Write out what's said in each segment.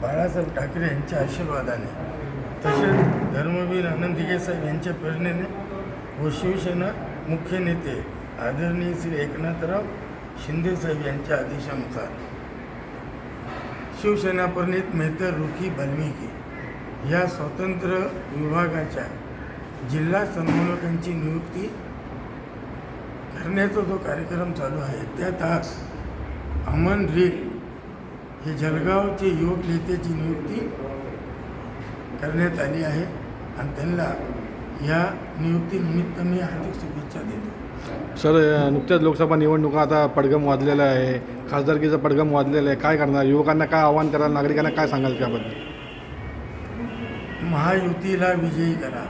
बाळासाहेब ठाकरे यांच्या आशीर्वादाने तसेच धर्मवीर आनंद साहेब यांच्या प्रेरणेने व शिवसेना मुख्य नेते आदरणीय श्री एकनाथराव शिंदेसाहेब यांच्या आदेशानुसार. शिवसेना प्रणित मेहतर रुखी वाल्मिकी या स्वतंत्र विभागाच्या जिल्हा समन्वयकांची नियुक्ती करण्याचा जो कार्यक्रम चालू आहे त्यात आज अमन रील हे जळगावचे युवक नेत्याची नियुक्ती करण्यात आली आहे आणि त्यांना या नियुक्तीनिमित्त मी हार्दिक शुभेच्छा देतो. सर नुकत्याच लोकसभा निवडणुका आता पडगम वाजलेला आहे. खासदारकीचा पडगम वाजलेला आहे. काय करणार? युवकांना काय आव्हान कराल? नागरिकांना काय सांगाल त्याबद्दल? महायुतीला विजयी करा.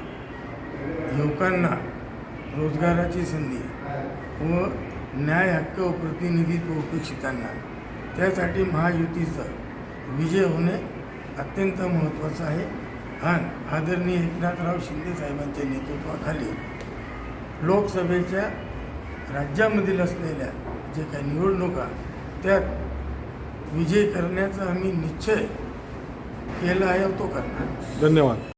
युवकांना रोजगाराची संधी व न्याय हक्क व प्रतिनिधित्व अपेक्षितांना त्यासाठी महायुतीचं विजय होणे अत्यंत महत्त्वाचं आहे. आणि आदरणीय एकनाथराव शिंदे साहेबांच्या नेतृत्वाखाली लोकसभेच्या राज्यामधील असलेल्या जे काही निवडणुका त्यात विजय करण्याचा आम्ही निश्चय केला आहे तो करणार. धन्यवाद.